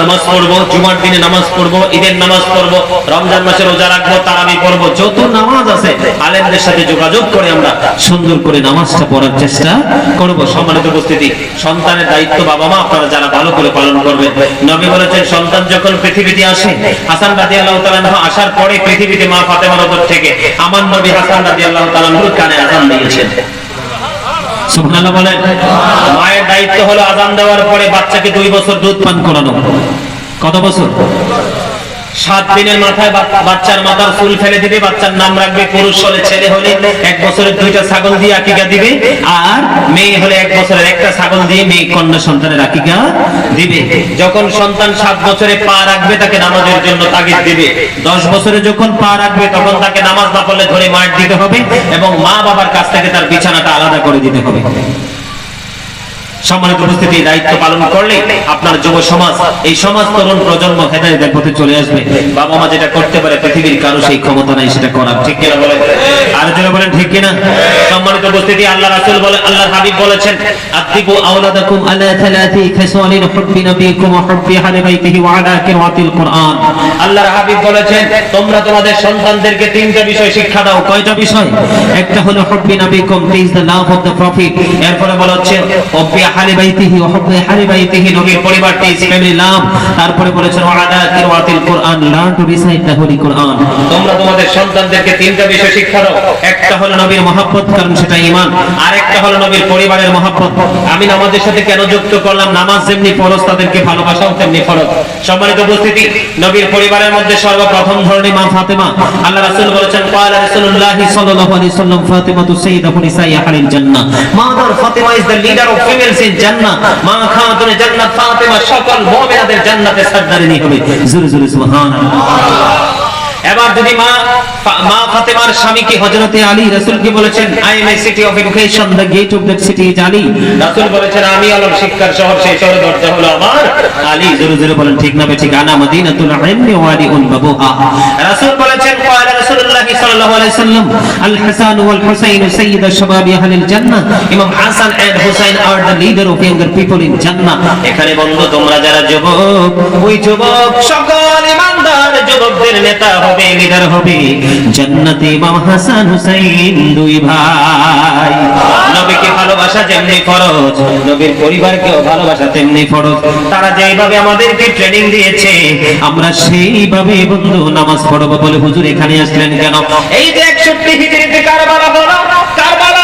নামাজ পড়ব, জুমার দিনে নামাজ পড়ব, ঈদের নামাজ পড়ব, রমজান মাসে রোজা রাখব, তারাবি পড়ব, যত নামাজ আছে, আলেমদের সাথে যোগাযোগ করে আমরা সুন্দর করে নামাজটা পড়ার চেষ্টা করব। সম্মানিত উপস্থিতি, সন্তানের দায়িত্ব বাবা মা আপনারা যারা ভালো করে পালন করবেন, নবী বলেছেন, সন্তান যখন পৃথিবীতে আসে, হাসান রাজি আল্লাহ তালান আসার পরে পৃথিবীতে মা ফাতেমার ওপর থেকে আমার নবী হাসান রাজি আল্লাহ তালান কানে আসান দিয়েছেন। মায়ের দায়িত্ব হলো আজান দেওয়ার পরে বাচ্চাকে দুই বছর দুধ পান করানো। কত বছর? সাত দিনের মাথায় বাচ্চার মাথার চুল ফেলে দিবে, বাচ্চার নাম রাখবে পুরুষ হলে ছেলে হলে এক বছরের দুইটা ছাগল দিয়ে আকিকা দিবে, আর মেয়ে হলে এক বছরের একটা ছাগল দিয়ে মেয়ে কন্যা সন্তানের আকিকা দিবে। যখন সন্তান সাত বছরে পা রাখবে, তাকে নামাজের জন্য তাগিদ দিবে। দশ বছরে যখন পা রাখবে, তখন তাকে নামাজ না পড়লে ধরে মার দিতে হবে এবং মা বাবার কাছ থেকে তার বিছানাটা আলাদা করে দিতে হবে। সম্মানিত উপস্থিতি, দায়িত্ব পালন করলে আপনার যুব সমাজ, এই সমাজ তরুণ প্রজন্ম হেদায়তের পথে চলে আসবে। বাবা মা যেটা করতে পারে, পৃথিবীর কারও সেই ক্ষমতা নাই, সেটা করার। ঠিক কিনা বলেন? আর যারা বলেন, ঠিক কিনা? সম্মানিত উপস্থিতি, আল্লাহ রাসূল বলে, আল্লাহর হাবিব বলেছেন আদিবু আওলাদাকুম আলা ওয়া আহলি বাইতিহি ওয়া আলা কিরাতিল কুরআন। হাবিব বলেছেন, তোমরা তোমাদের সন্তানদেরকে তিনটা বিষয় শিক্ষা দাও। কয়টা বিষয়? একটা হলো হুব্বি নবিকুম please the love of the prophet এরপরে বলা হচ্ছে, হুব্বি আহলি বাইতিহি ওয়া হুব্বি আহলি বাইতিহি নবীর পরিবারটি ইজ ফ্যামিলি তারপরে বলেছেন ওয়া আলা কিরাতিল learn to recite the holy Quran. তোমরা তোমাদের সন্তানদেরকে তিনটা বিষয় শিক্ষা দাও। একটা হলো নবীর মহব্বত, কারণ সেটা ঈমান। আরেকটা হলো নবীর পরিবারের মহব্বত। আমি নামাজের সাথে কেন যুক্ত করলাম? নামাজ যেমনি ফরজ, তাদেরকে ভালোবাসাও তেমনি ফরজ। সম্মানিত উপস্থিতি, নবীর পরিবারের মধ্যে সর্বপ্রথম ধরনের মা ফাতেমা। আল্লাহ রাসূল বলেছেন, ক্বালা রাসূলুল্লাহ সাল্লাল্লাহু আলাইহি ওয়াসাল্লাম ফাতেমা তু সাইয়্যিদাতু নিসাই আহলিল জান্নাহ। Mother Fatima is the leader of females in Jannat, মা খাতুনে জান্নাত, ফাতেমা, সকল মুমিনাদের জান্নাতে সরদারিনী হবে। জোরে জোরে, সুবহানাল্লাহ। এবার যদি মা মা ফাতেমার স্বামীকে হযরতে আলী রাসূলকে বলেছেন I am a city of education the gate of that city is Ali রাসূল বলেছেন আমি হলাম শিক্ষার শহর সেই শহরের দরজা হলো আমার আলী জোরে জোরে বলেন ঠিক না ঠিক আনা মদিনাতুল ইলমি ওয়া আলী উল বাবুহা রাসূল বলেছেন قال রাসূলুল্লাহ সাল্লাল্লাহু আলাইহি সাল্লাম আল হাসান ওয়াল হুসাইন সাইয়্যিদ শাবাবি আহলিল জান্নাহ ইমাম Hasan and Hussain are the leader of younger people in জান্নাহ এখানে বন্ধু তোমরা যারা যুবক ওই যুবক সকল ইমানদার যুবকদের নেতা হবে লিডার হবে জান্নাতে ইমাম হাসান হুসাইন দুই ভাই। নবীকে ভালোবাসা যেমনি ফরজ, নবীর পরিবারকেও ভালোবাসা তেমনি ফরজ। তারা যেইভাবে আমাদেরকে ট্রেনিং দিয়েছে, আমরা সেইভাবে বন্ধু নামাজ পড়ব বলে হুজুর এখানে আসলেন কেন? এই যে একষট্টি হিজড়িতে কারবালা হলো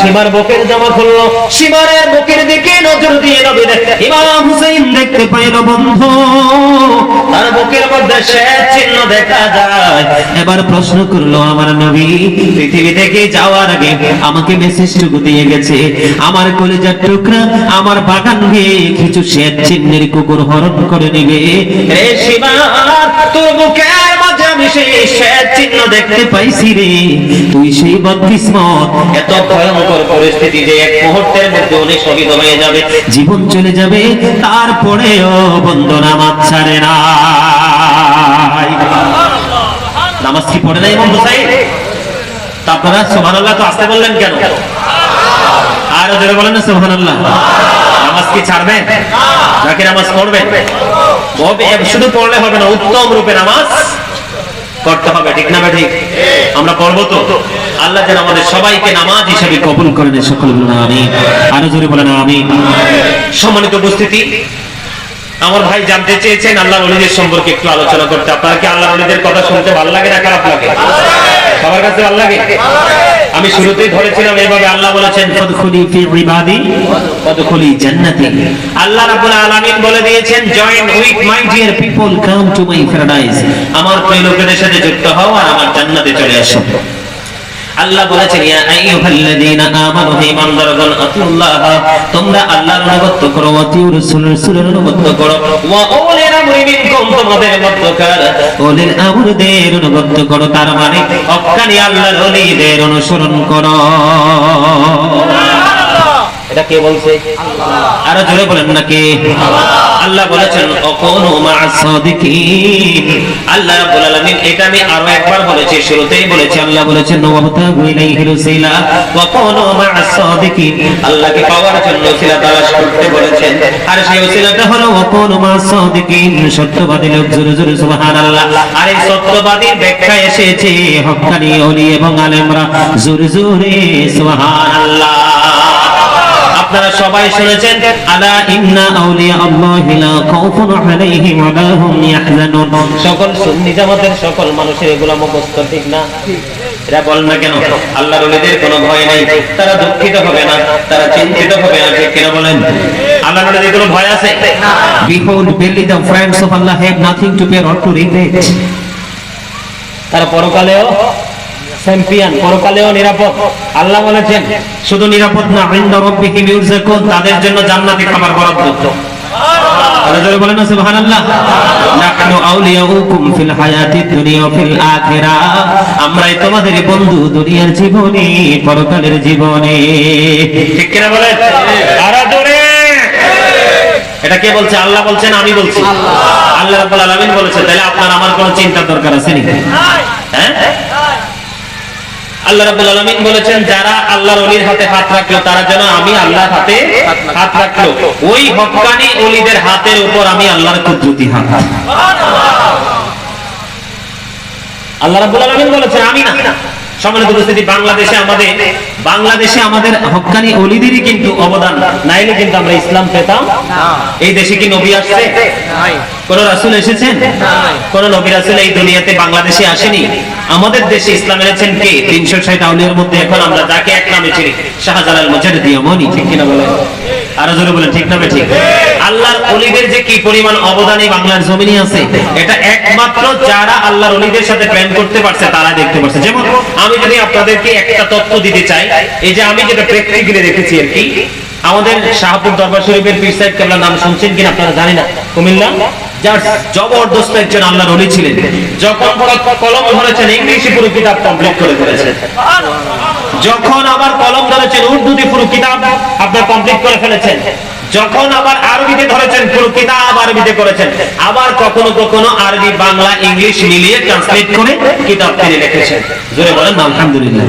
সীমার বুকের জামা খুললো। সীমারের বুকের দিকে নজর দিয়ে নবী দেখতে ইমাম হুসাইন দেখতে পাইল বন্ধু। তার বুকের মধ্যে শ্বেত চিহ্ন দেখা যায়। এবার প্রশ্ন করল, আমার নবী, পৃথিবী থেকে যাওয়ার আগে আমাকে মেসেজটুকু দিয়ে গেছে। আমার কলেজার টুকরা, আমার বাগান গিয়ে কিছু শ্বেত চিহ্নের কুকুর হরণ করে নিবে। রে সীমা তোর বুকের মাঝে জীবন চলে যাবে, তারপরেও বন্ধু নামাজ ছাড়ে না। নামাজ কি পড়ে নাই ইমাম হুসাইন? তা আপনারা সুবহানাল্লাহ তো আসতে বললেন কেন? আর জোরে বলেন না সুবহানাল্লাহ। নামাজ কি ছাড়বেন? নাকি নামাজ পড়বেন? শুধু পড়লে হবে না, উত্তম রূপে নামাজ করতে হবে, ঠিক না ঠিক আমরা করব তো। আল্লাহ যেন আমাদের সবাইকে নামাজ হিসেবে কবুল করেন সকল আমি আরও জোরে বলেন আমি সম্মানিত উপস্থিতি, আমার ভাই জানতে চেয়েছেন আল্লাহ অলিদের সম্পর্কে একটু আলোচনা করতে। আপনারা কি আল্লাহ অলিদের কথা শুনতে ভালো লাগে না খারাপ লাগে? সবার কাছে ভালো লাগে? আমি শুরুতেই ধরেছিলাম, এইভাবে আল্লাহ বলেছেন, ফাদখুলি ফি ইবাদি ফাদখুলি জান্নাতি। আল্লাহ রাব্বুল আলামিন বলে দিয়েছেন join with my dear people come to my paradise আমার প্রিয় লোকেদের সাথে যুক্ত হও আর আমার জান্নাতে চলে আসো। আল্লাহ বলেছেন ইয়া আইয়ুহাল্লাযীনা আমানু হে ইমানদারগণ আতিউল্লাহ তোমরা আল্লাহর অনুগত করো আতিউর রাসূলের রাসূলের অনুগত করো। ওয়া উলিল আমরি মিনকুম তোমাদের মধ্যকার উলিল আমরদের অনুগত করো তার মানে হক্কানি আল্লাহর ওলিদের অনুসরণ করো। এটা কে বলছে? আল্লাহ। আরও জোরে বলেন না কে? আল্লাহ বলেছেন অকোনো মাসাদিকিন আল্লাহ রাব্বুল আলামিন, এটা আমি আরও একবার বলেছি, শুরুতেই বলেছি, আল্লাহ বলেছেন ওয়াবতাগু ইলাইহিল ওসিলা ওয়া কোনু মাসাদিকিন আল্লাহকে পাওয়ার জন্য ওসিলা তালাশ করতে বলেছেন, আর সেই ওসিলাটা হলো ওয়াকুনু মাসাদিকিন সত্যবাদী লোক, জোরে জোরে, সুবহানাল্লাহ। আর এই সত্যবাদীর ব্যাখ্যা এসেছে হক্কানি ওলি এবং আলেমরা, জোরে জোরে, সুবহানাল্লাহ। আপনারা সবাই শুনেছেন আলা ইন্না আউলিয়া আল্লাহি লা খাউফুন আলাইহিম ওয়া লা হুম ইয়াহজানুন। সকল সুন্নি জামাতের সকল মানুষের এগুলো মুখস্থ ঠিক না? এরা বল না কেন? আল্লাহর ওলিদের কোনো ভয় নাই। তারা দুঃখিত হবে না তারা চিন্তিত হবে না ঠিক কিনা বলেন? আল্লাহর ওলিদের কোনো ভয় আছে? Behold, verily the friends of Allah have nothing to fear or to regret. তারা পরকালেও চ্যাম্পিয়ন পরকালেও নিরাপদ। আল্লাহ বলেছেন শুধু নিরাপদ না ইনদা রাব্বিহিম ইউরজাকুন তাদের জন্য জান্নাতি খাবার বরাদ্দ। আল্লাহ জোরে বলেন না সুবহানাল্লাহ। নাহনু আউলিয়াউকুম ফিল হায়াতিদ দুনিয়া ফিল আখিরাহ আমরাই তোমাদের বন্ধু দুনিয়ার জীবনে পরকালের জীবনে। ঠিক কিনা বলেন? আরও জোরে। এটা কে বলছে? আল্লাহ বলছেন আমি বলছি। আল্লাহ। রাব্বুল আলামিন বলেছে তাহলে আপনার আমার কোনো চিন্তার দরকার আছে নাকি হ্যাঁ? আল্লাহ রাব্বুল আলামিন বলেছেন যারা আল্লাহর ওলির হাতে হাত রাখল তারা যেন আমি আল্লাহর হাতে হাত রাখল। ওই হক্কানি ওলিদের হাতের উপর আমি আল্লাহর কুদরতি হাত আল্লাহ রাব্বুল আলামিন বলেছেন আমি না। সম্মানিত উপস্থিতি, বাংলাদেশে আমাদের বাংলাদেশে আমাদের হক্কানি অলিদেরই কিন্তু অবদান। নাইলে কিন্তু আমরা ইসলাম পেতাম। এই দেশে কি নবী আসছে? কোন রাসূল এসেছেন? কোন নবী রাসূল এই দুনিয়াতে বাংলাদেশে আসেনি? আমাদের দেশে ইসলাম এনেছেন কে? তিনশো ষাট আউলিয়ার মধ্যে এখন আমরা যাকে এক নামে চিনি, শাহজালাল মুজাহিদ ইয়ামানি ঠিক কিনা বলেন? আরও জোরে বলেন, ঠিক না ঠিক? আল্লাহর অলিদের যে কি পরিমাণ অবদান এই বাংলার জমিনে আছে, এটা একমাত্র যারা আল্লাহর অলিদের সাথে প্রেম করতে পারছে তারা দেখতে পারছে। যেমন আমি যদি আপনাদেরকে একটা তথ্য দিতে চাই, এই যে আমি যেটা প্র্যাকটিক্যালি দেখেছি আর কি, আমাদের শাহপুর দরবার শরীফের পীর সাহেব কেবলার নাম শুনছেন কিনা আপনারা জানি না। কুমিল্লা? যার জবরদস্ত একজন আল্লাহর অলি ছিলেন। যখন কলম ধরেছেন, ইংলিশে পুরো কিতাব কমপ্লিট করে ফেলেছেন। যখন আবার কলম ধরেছেন, উর্দুতে পুরো কিতাব আপনার কমপ্লিট করে ফেলেছেন। যখন আবার আরবিতে ধরেছেন পুরো কিতাব আরবিতে করেছেন, আবার কখনো কখনো আরবি, বাংলা, ইংলিশ মিলিয়ে ট্রান্সলেট করে কিতাব তিনি লিখেছেন। জোরে বলেন, আলহামদুলিল্লাহ।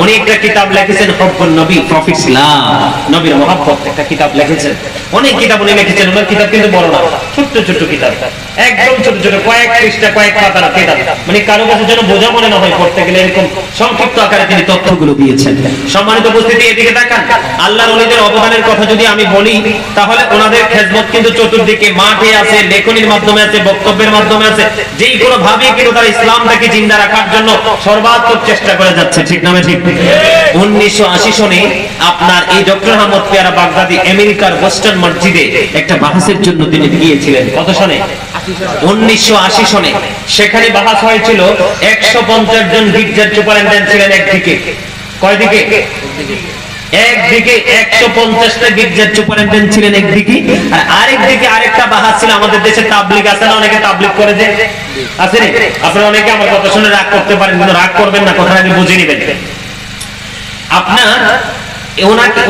উনি একটা কিতাব লিখেছেন হব্বুন নবী, প্রফিট ইসলাম, নবীর মহব্বত একটা কিতাব লিখেছেন। অনেক কিতাব উনি লিখেছেন, ওনার কিতাব কিন্তু বড় না, ছোট্ট ছোট্ট কিতাব। একদম ছোট ছোট, কয়েক পৃষ্ঠা, কয়েক পাতার কিতাব। মানে কারও কাছে যেন বোঝা মনে না হয় পড়তে গেলে এরকম সংক্ষিপ্ত আকারে তিনি তথ্যগুলো দিয়েছেন। সম্মানিত উপস্থিতি, এদিকে তাকান। আল্লাহর ওলিদের অবদানের কথা যদি আমি বলি তাহলে ওনাদের খেদমত কিন্তু চতুর্দিকে মাঠে আছে, লেখনির মাধ্যমে আছে, বক্তব্যের মাধ্যমে আছে। যেই কোনো ভাবে কিন্তু তারা ইসলামটাকে জিন্দা রাখার জন্য সর্বাত্মক চেষ্টা করে যাচ্ছে, ঠিক নামে ঠিক? উনিশশো আশি সনে আপনার এই ডক্টর আহমদ পেয়ারা বাগদাদি আমেরিকার বোস্টন মসজিদে একটা বাহাসের জন্য তিনি গিয়েছিলেন। কত সনে? উনিশশো আশি সনে। সেখানে বাহাস হয়েছিল, একশো পঞ্চাশ জন গির্জার সুপারিনটেন্ডেন্ট ছিলেন একদিকে। কয়দিকে?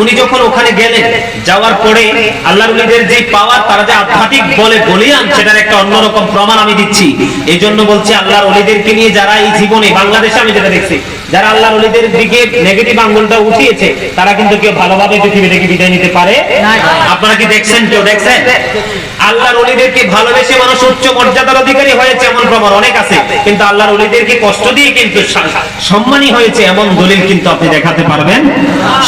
উনি যখন ওখানে গেলেন, যাওয়ার পরে উলিদের যে পাওয়ার, তারা যে আধ্যাত্মিক বলে বলিয়ান সেটার একটা অন্যরকম প্রমাণ আমি দিচ্ছি। এই জন্য বলছি, আল্লাহর অলিদেরকে নিয়ে যারা এই জীবনে, বাংলাদেশে আমি যেটা দেখছি যারা আল্লাহর অলিদের দিকে নেগেটিভ আঙ্গুলটা উঠিয়েছে তারা কিন্তু কেউ ভালোভাবে পৃথিবী থেকে বিদায় নিতে পারে আপনারা কি দেখছেন কেউ দেখছেন? আল্লাহর অলিদেরকে ভালোবেসে মানুষ উচ্চ মর্যাদার অধিকারী হয়েছে এমন প্রমাণ অনেক আছে কিন্তু আল্লাহর অলিদেরকে কষ্ট দিয়ে কিন্তু সম্মানী হয়েছে এমন দলিল কিন্তু আপনি দেখাতে পারবেন।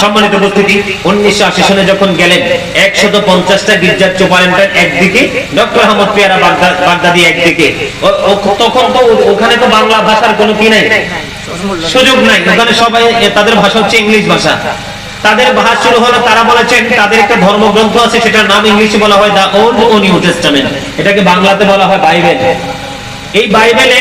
সম্মানিত উপস্থিতি উনিশশো আশি সনে যখন গেলেন একশত পঞ্চাশটা গির্জার সুপারিনটেন্ডেন্ট একদিকে ডক্টর আহমদ পেয়ারা বাগদাদি একদিকে। তখন তো ওখানে তো বাংলা ভাষার কোনো কি নাই? সুযোগ নাই। ওখানে সবাই তাদের ভাষা হচ্ছে ইংলিশ ভাষা। তাদের ভাষা শুরু হলো তারা বলেছেন তাদের একটা ধর্মগ্রন্থ আছে সেটার নাম ইংলিশে বলা হয় দা ওল্ড ও নিউ টেস্টামেন্ট। এটাকে বাংলাতে বলা হয় বাইবেল। এই বাইবেলে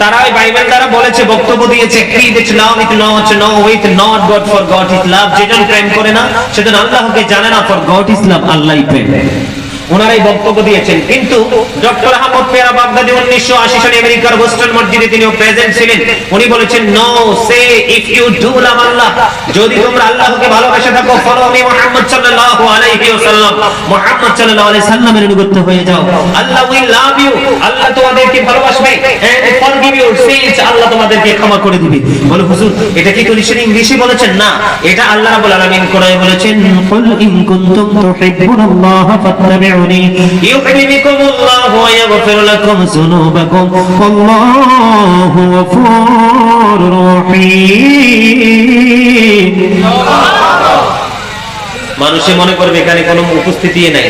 তারা ওই বাইবেল দ্বারা বলেছে বক্তব্য দিয়েছে কি with love with not no with not God for God is love. যেজন প্রেম করে না সেজন আল্লাহকে জানে না ফর গড ইজ লাভ আল্লাহই প্রেম। ওনারাই বক্তব্য দিয়েছেন। কিন্তু ডক্টর আহমদ বাগদাদি উনিশশো আশি সালে আমেরিকার মসজিদে প্রেজেন্ট ছিলেন। উনি বলেছেন no say if you do Allah যদি তোমরা আল্লাহকে ভালোবেসে থাকো ফলো সাল্লাল্লাহু আলাইহি ওয়াসাল্লাম। সাল্লাল্লাহু আলাইহি সাল্লামের অনুগত হয়ে যাও। আল্লাহ উই লাভ ইউ আল্লাহ তোমাদেরকে ভালোবাসবে। And forgive you sins Allah তোমাদেরকে ক্ষমা করে দিবে। বলে, হুজুর, এটা কি কলিশন ইংলিশে বলেছেন? না, এটা আল্লাহ রাব্বুল আলামিন কোরআনে বলেছেন, কুল ইন কুনতুম তুহিব্বুনাল্লাহ ফাত্তাবি'উ فاتبعوني يحببكم الله ويغفر لكم ذنوبكم والله غفور رحيم মানুষে মনে করবে এখানে কোনো উপস্থিতি নাই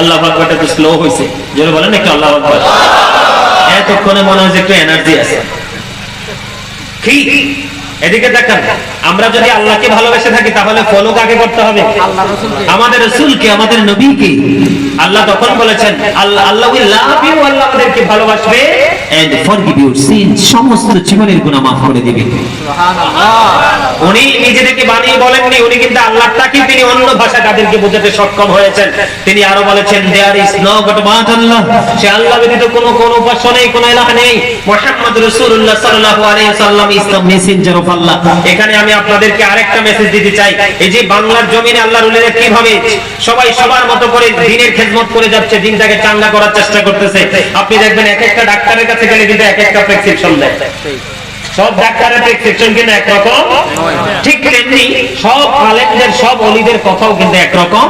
আল্লাহ আকবরটা একটু স্লো হয়েছে যেন বলেন একটু আল্লাহ আকবর এতক্ষণে মনে হয় যে একটু এনার্জি আছে কি এদিকে দেখেন আমরা যদি আল্লাহকে ভালোবেসে থাকি তাহলে ফলো কাকে করতে হবে? আমাদের রসুলকে আমাদের নবীকে। আল্লাহ তখন বলেছেন আল্লাহ আল্লাহ আমাদেরকে ভালোবাসবে। And forgive your sins. সমস্ত জীবনের গুনাহ মাফ করে দিবে। উনি নিজেদেরকে বানিয়ে বলেননি, উনি কিন্তু আল্লাহটাকে তিনি অন্য ভাষায় তাদেরকে বোঝাতে সক্ষম হয়েছেন। তিনি আরও বলেছেন there is no god but Allah সে আল্লাহ ব্যতীত কোনো কোনো উপাস্য কোনো ইলাহ নেই। মুহাম্মদ রাসূলুল্লাহ সাল্লাল্লাহু আলাইহি সাল্লাম is the messenger of Allah এখানে আমি আপনাদেরকে আরেকটা মেসেজ দিতে চাই। এই যে বাংলার জমিনে আল্লাহর উলিরা কীভাবে? সবাই সবার মতো করে দিনের খেদমত করে যাচ্ছে, দিনটাকে চাঙ্গা করার চেষ্টা করতেছে। আপনি দেখবেন এক একটা ডাক্তারের কাছে গেলে কিন্তু এক একটা প্রেসক্রিপশন দেয় সব ডাক্তারের প্রেসক্রিপশন কিন্তু একরকম। ঠিক তেমনি সব আলেমদের সব অলিদের কথাও কিন্তু একরকম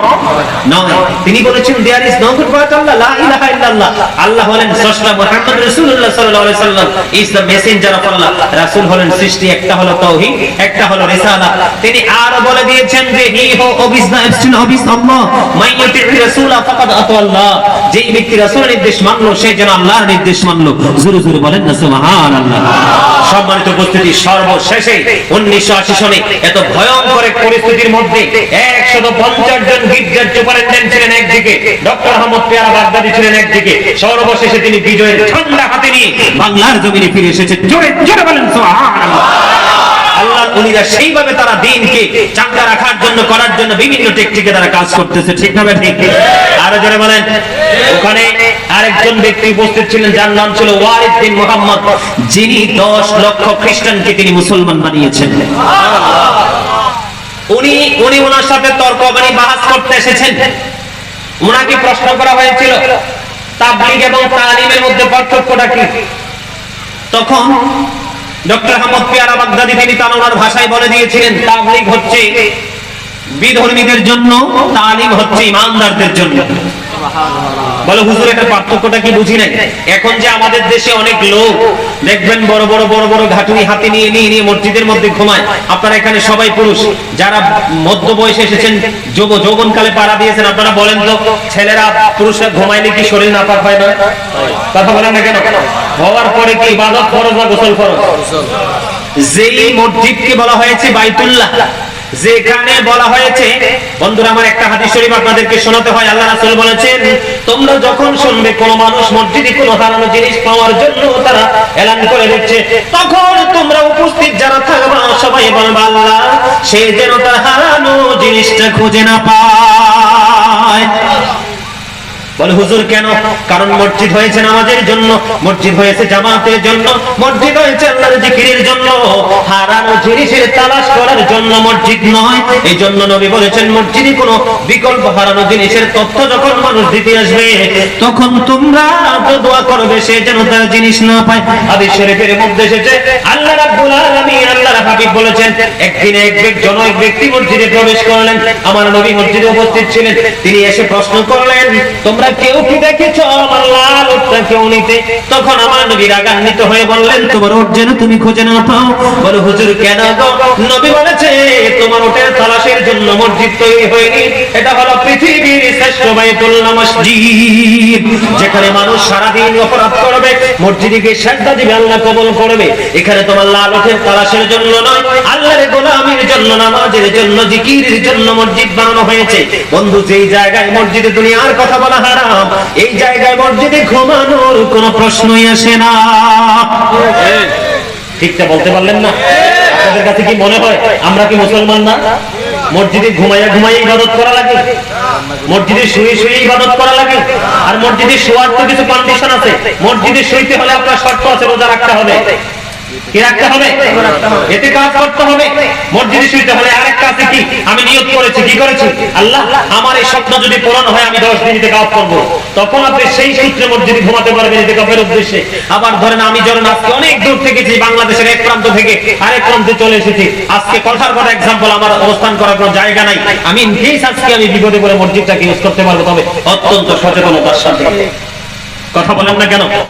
নয়। তিনি বলেছেন there is no good but Allah লা ইলাহা ইল্লাল্লাহ। আল্লাহ হলেন স্রষ্টা মুহাম্মদ রাসূলুল্লাহ সাল্লাল্লাহু আলাইহি সাল্লাম is the messenger of Allah রাসূল হলেন সৃষ্টি একটা হলো তাওহীদ একটা হলো রিসালাত তিনি আর বলে দিয়েছেন যে হি হো অবিস দা এবস্টিন অবিস আল্লাহ মাই ইউতি রাসূলা ফাকাদ আতা আল্লাহ। যেই ব্যক্তি রাসূলের নির্দেশ মানলো সে যেন আল্লাহর নির্দেশ মানলো। জোরে জোরে বলেন না সুবহানাল্লাহ। সম্মানিত উপস্থিতি সর্বশেষে উনিশশো আশি সনে এত ভয়ঙ্কর এক পরিস্থিতির মধ্যে একশত পঞ্চাশ জন গির্জার সুপারেন্টেন্ট ছিলেন একদিকে, ডক্টর আহমদ পেয়ারা বাগদাদি ছিলেন একদিকে, সর্বশেষে তিনি বিজয়ের ঠান্ডা হাতে নিয়ে বাংলার জমিনে ফিরে এসেছে জোরে জোরে বলেন, সুবহানাল্লাহ। উলিরা সেইভাবে তারা দিনকে চাঙ্গা রাখার জন্য, করার জন্য বিভিন্ন টেকনিকে তারা কাজ করতেছে। ঠিক না ঠিক? আরও জোরে বলেন। ওখানে আরেকজন ব্যক্তি উপস্থিত ছিলেন, যার নাম ছিল ওয়ারিদ মুহাম্মদ, যিনি দশ লক্ষ খ্রিস্টানকে তিনি মুসলমান বানিয়েছেন। উনি উনি ওনার সাথে তর্ক মানে বাহাস করতে এসেছেন। ওনাকে প্রশ্ন করা হয়েছিল, তাবলিগ এবং তালিমের মধ্যে পার্থক্যটা কি? তখন ডক্টর আহমদ পিয়ারা বাগদাদি তিনি তার ওনার ভাষায় বলে দিয়েছিলেন, তাবলিগ হচ্ছে বিধর্মীদের জন্য, তালিম হচ্ছে ইমানদারদের জন্য। বলো, হুজুর এটা পার্থক্যটা কি বুঝি নাই? এখন যে আমাদের দেশে অনেক লোক, দেখবেন বড় বড় বড় বড় ঘাটুনি হাতে নিয়ে নিয়ে নিয়ে মসজিদের মধ্যে ঘুমায়। আপনারা এখানে সবাই পুরুষ। যারা মধ্য বয়সে এসেছেন যুব যৌবন কালে পাড়া দিয়েছেন, আপনারা বলেন তো, ছেলেরা পুরুষরা ঘুমাইলে কি শরীর নাপাক হয় না? কথা বলেন না কেন? হওয়ার পরে কি ইবাদত ফরজ না গোসল ফরজ? যেই মসজিদকে বলা হয়েছে বাইতুল্লাহ যেখানে বলা হয়েছে, বন্ধুরা, আমার একটা হাদিস শরীফ আপনাদেরকে শোনাতে হয়। আল্লাহ রাসূল বলেছেন, তোমরা যখন শুনবে কোন মানুষ মসজিদে কোন হারানো জিনিস পাওয়ার জন্য তারা এলান করে দিচ্ছে, তখন তোমরা উপস্থিত যারা থাকবা, সবাই বলবা, আল্লাহ, সে যেন তার হারানো জিনিসটা খুঁজে না পায়। বলে, হুজুর কেন? কারণ মসজিদ হয়েছে নামাজের জন্য, মসজিদ হয়েছে জামাতের জন্য, মসজিদ হয়েছে আল্লাহর জিকিরের জন্য, হারানো জিনিসের তালাশ করার জন্য মসজিদ নয়। এই জন্য নবী বলেছেন, মসজিদে কোনো বিকল্প হারানো জিনিসের তথ্য যখন মানুষ দিতে আসবে, তখন তোমরা দোয়া করবে, সে যেন তার জিনিস না পায়। হাদিস শরীফের মধ্যে এসেছে, আল্লাহ রাব্বুল আলামিন আল্লাহর হাবিব বলেছেন, একদিন এক ব্যক্তি জন এক ব্যক্তি মসজিদে প্রবেশ করলেন। আমার নবী মসজিদে উপস্থিত ছিলেন, তিনি এসে প্রশ্ন করলেন, তোমরা হয়ে যেখানে মানুষ অপরাধ করবে দিবে, আল্লাহ কবল করবে। এখানে তোমার লাল ওঠের তালাশের জন্য নয়, আল্লাহর গোলামের জন্য, নামাজের জন্য, জিকিরের জন্য মসজিদ বানানো হয়েছে। বন্ধু, যেই জায়গায় মসজিদে দুনিয়ার কথা বলা হারাম এই জায়গায় মসজিদে ঘুমানোর কোনো প্রশ্নই আসে না। ঠিকটা বলতে পারলেন না? আপনাদের কাছে কি মনে হয়, আমরা কি মুসলমান না? মসজিদে ঘুমাইয়া ঘুমাইয়া ইবাদত করা লাগে? মসজিদে শুয়ে শুয়ে ইবাদত করা লাগে? আর মসজিদে শোয়ার তো কিছু কন্ডিশন আছে। মসজিদে শুইতে হলে আপনার শর্ত আছে, রোজা রাখতে হবে। আমি আজকে অনেক দূর থেকে বাংলাদেশের এক প্রান্ত থেকে আরেক প্রান্তে চলে এসেছি। আজকে কথার কথা আমার অবস্থান করার কোনো জায়গা নাই। আমি আজকে আমি বিপদে পড়ে মসজিদটাকে ইউজ করতে পারব, তবে অত্যন্ত সচেতনতার সাথে। কথা বলেন না কেন?